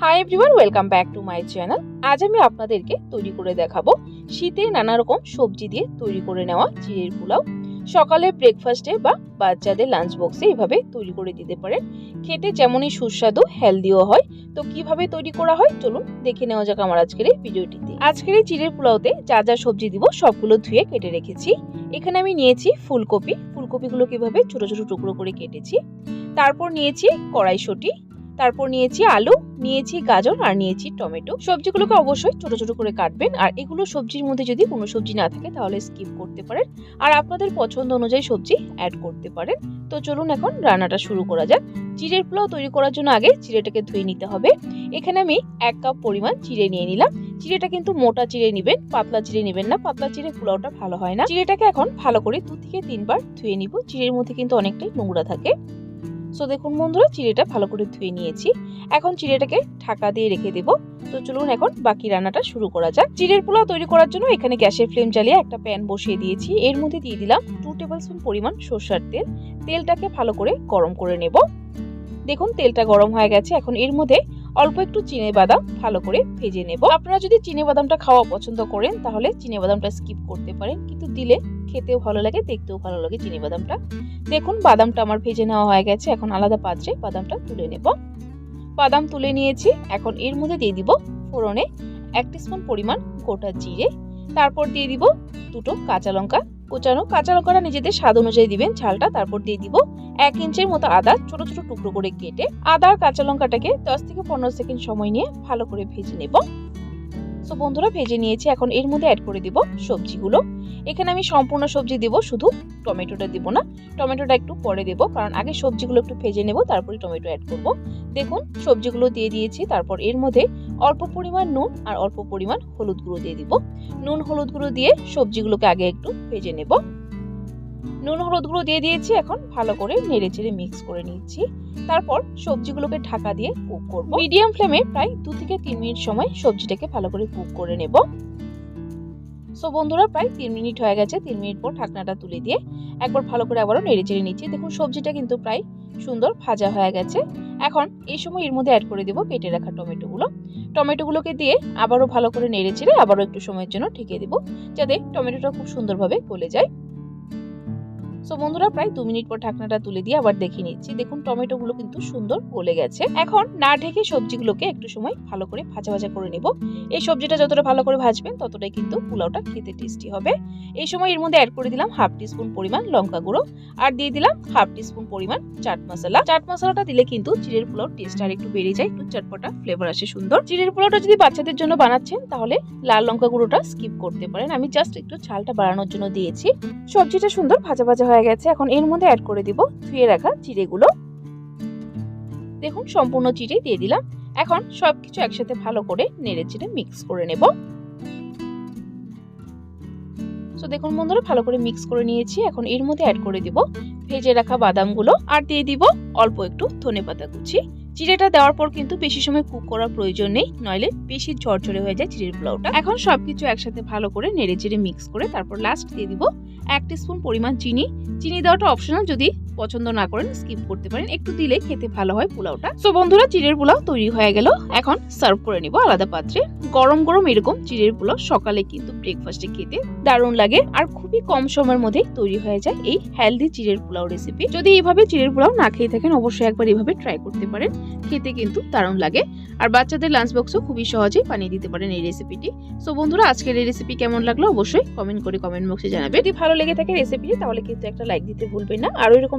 Hi everyone welcome back to my channel আজ আমি আপনাদেরকে তৈরি করে দেখাবো শীতে নানা রকম সবজি দিয়ে তৈরি করে নেওয়া চিড়ের পোলাও। সকালে ব্রেকফাস্টে বা বাচ্চাদের লাঞ্চ বক্সে এভাবে তৈরি করে দিতে পারেন। খেতে যেমনই সুস্বাদু হেলদিও হয়। তো কীভাবে তৈরি করা হয়? চলুন দেখে নেওয়া যাক আমার আজকের এই ভিডিওটিতে। আজকের এই চিড়ের পোলাওতে যা যা সবজি দিব সবগুলো ধুয়ে কেটে রেখেছি। এখানে আমি নিয়েছি ফুলকপি। ফুলকপিগুলো কীভাবে ছোট ছোট টুকরো করে কেটেছি। তারপর নিয়েছি কড়াইশুঁটি। তারপর নিয়েছি আলু, নিয়েছি গাজর আর নিয়েছি টমেটো। সবজিগুলোকে অবশ্যই ছোট ছোট করে কাটবেন আর এগুলো সবজির মধ্যে যদি কোনো সবজি না থাকে তাহলে স্কিপ করতে পারেন। আর আপনাদের পছন্দ অনুযায়ী সবজি অ্যাড করতে পারেন। তো চলুন এখন রান্নাটা শুরু করা যাক। চিড়ের পোলাও তৈরি করার জন্য আগে চিড়েটাকে ধুয়ে নিতে হবে। এখানে আমি এক কাপ পরিমাণ চিড়ে নিয়ে নিলাম। চিড়েটা কিন্তু মোটা চিড়ে নেবেন, পাতলা চিড়ে নেবেন না। পাতলা চিড়ে পোলাওটা ভালো হয় না। চিড়েটাকে এখন ভালো করে দু থেকে তিনবার ধুয়ে নিব। চিড়ের মধ্যে কিন্তু অনেকটাই নোংরা থাকে। সো দেখুন বন্ধুরা, চিড়েটা ভালো করে ধুয়ে নিয়েছি। এখন চিড়েটাকে ঢাকা দিয়ে রেখে দেবো। তো চলুন এখন বাকি রান্নাটা শুরু করা যাক। চিড়ের পোলাও তৈরি করার জন্য এখানে গ্যাসের ফ্লেম জ্বালিয়ে একটা প্যান বসিয়ে দিয়েছি। এর মধ্যে দিয়ে দিলাম টু টেবিল স্পুন পরিমাণ সর্ষার তেল। তেলটাকে ভালো করে গরম করে নেব। দেখুন, তেলটা গরম হয়ে গেছে। এখন এর মধ্যে অল্প একটু চিনে বাদাম ভালো করে ভেজে নেব। আপনারা যদি চিনে বাদামটা খাওয়া পছন্দ করেন, তাহলে চিনে বাদামটা স্কিপ করতে পারেন। কিন্তু দিলে খেতেও ভালো লাগে, দেখতেও ভালো লাগে চিনি বাদামটা। দেখুন, বাদামটা আমার ভেজে নেওয়া হয়ে গেছে। এখন আলাদা পাত্রে বাদামটা তুলে নেব। বাদাম তুলে নিয়েছি। এখন এর মধ্যে দিয়ে দিব ফোড়নে এক স্পুন পরিমাণ গোটা জিরে। তারপর দিয়ে দিব দুটো কাঁচা লঙ্কা কুচানো কাঁচা লঙ্কাটা নিজেদের স্বাদ অনুযায়ী দিবেন। ঝালটা তারপর দিয়ে দিব এক ইঞ্চের মতো আদা, ছোট ছোট টুকরো করে কেটে আদা আর কাঁচা লঙ্কাটাকে দশ থেকে পনেরো সেকেন্ড সময় নিয়ে ভালো করে ভেজে নেব। সো বন্ধুরা, ভেজে নিয়েছি। এখন এর মধ্যে অ্যাড করে দিব সবজিগুলো। এখানে আমি সম্পূর্ণ সবজি দেব, শুধু টমেটোটা দিব না। টমেটোটা একটু পরে দেব, কারণ আগে সবজিগুলো একটু ভেজে নেব, তারপরে টমেটো অ্যাড করব। দেখুন, সবজিগুলো দিয়ে দিয়েছি। তারপর এর মধ্যে অল্প পরিমাণ নুন আর অল্প পরিমাণ হলুদ গুঁড়ো দিয়ে দিব। নুন, হলুদ গুঁড়ো দিয়ে সবজিগুলোকে আগে একটু ভেজে নেব। নুন, হলুদ গুঁড়ো দিয়ে দিয়েছি, এখন ভালো করে নেড়ে চেড়ে মিক্স করে নিচ্ছি। তারপর সবজিগুলোকে ঢাকা দিয়ে কুক করব। মিডিয়াম ফ্লেমে প্রায় দু থেকে তিন মিনিট সময় সবজিটাকে ভালো করে কুক করে নেব। সো বন্ধুরা, প্রায় তিন মিনিট হয়ে গেছে। তিন মিনিট পর ঢাকনাটা তুলে দিয়ে একবার ভালো করে আবারও নেড়ে চেড়ে নিচ্ছি। দেখুন, সবজিটা কিন্তু প্রায় সুন্দর ভাজা হয়ে গেছে। এখন এই সময় এর মধ্যে অ্যাড করে দেবো কেটে রাখা টমেটোগুলো। টমেটোগুলোকে দিয়ে আবারও ভালো করে নেড়ে চেড়ে আবারও একটু সময়ের জন্য ঠেকে দেবো, যাতে টমেটোটা খুব সুন্দরভাবে গলে যায়। সো বন্ধুরা, প্রায় দু মিনিট পর ঢাকনাটা তুলে দিয়ে আবার দেখে নিচ্ছি। দেখুন, টমেটোগুলো কিন্তু সুন্দর গলে গেছে। এখন না ঢেকে সবজিগুলোকে একটু সময় ভালো করে ভাজা ভাজা করে নেব। এই সবজিটা যতটা ভালো করে ভাজবেন, ততটাই কিন্তু পোলাওটা খেতে টেস্টি হবে। এই সময় এর মধ্যে অ্যাড করে দিলাম হাফ টিস্পুন পরিমাণ লঙ্কা গুঁড়ো আর দিয়ে দিলাম হাফ টিস্পুন পরিমাণ চাট মশলা। চাট মশলাটা দিলে কিন্তু চিড়ের পোলাও টেস্ট আর একটু বেড়ে যায়, একটু চটপটা ফ্লেভার আসে সুন্দর। চিড়ের পোলাওটা যদি বাচ্চাদের জন্য বানাচ্ছেন, তাহলে লাল লঙ্কা গুঁড়োটা স্কিপ করতে পারেন। আমি জাস্ট একটু ঝালটা বাড়ানোর জন্য দিয়েছি। সবজিটা সুন্দর ভাজা ভাজা গেছে। এখন এর মধ্যে অ্যাড করে দিব ধুয়ে রাখা চিড়েগুলো দেখুন, সম্পূর্ণ চিড়ে দিয়ে দিলাম। এখন সবকিছু একসাথে ভালো করে নেড়ে চেড়ে মিক্স করে নেব। তো দেখুন বন্ধুরা, ভালো করে মিক্স করে নিয়েছি। এখন এর মধ্যে অ্যাড করে দিব। ভেজে রাখা বাদামগুলো আর দিয়ে দিব অল্প একটু ধনে পাতা কুচি। চিড়েটা দেওয়ার পর কিন্তু বেশি সময় কুক করার প্রয়োজন নেই, নইলে বেশি ঝরঝরে হয়ে যায় চিড়ের পোলাওটা। এখন সবকিছু একসাথে ভালো করে নেড়ে চেড়ে মিক্স করে তারপর লাস্ট দিয়ে দিব এক স্পুন পরিমাণ চিনি। চিনি দেওয়াটা অপশনাল যদি পছন্দ না করেন স্কিপ করতে পারেন। একটু দিলে খেতে ভালো হয় পোলাওটা। সো বন্ধুরা, চিড়ের পোলাও তৈরি হয়ে গেল। এখন সার্ভ করে নিব আলাদা পাত্রে। গরম গরম এরকম চিড়ের পোলাও সকালে কিন্তু ব্রেকফাস্টে খেতে দারুণ লাগে আর খুবই কম সময়ের মধ্যে তৈরি হয়ে যায় এই হেলদি চিড়ের পোলাও রেসিপি যদি এইভাবে চিড়ের পোলাও না খেয়ে থাকেন, অবশ্যই একবার এভাবে ট্রাই করতে পারেন। খেতে কিন্তু দারুণ লাগে। আর বাচ্চাদের লাঞ্চ বক্সও খুবই সহজেই বানিয়ে দিতে পারেন এই রেসিপিটি সো বন্ধুরা, আজকের এই রেসিপি কেমন লাগল? অবশ্যই কমেন্ট করে কমেন্ট বক্সে জানাবে যদি ভালো লেগে থাকে রেসিপিটি তাহলে কিন্তু একটা লাইক দিতে ভুলবেন না। আর এরকম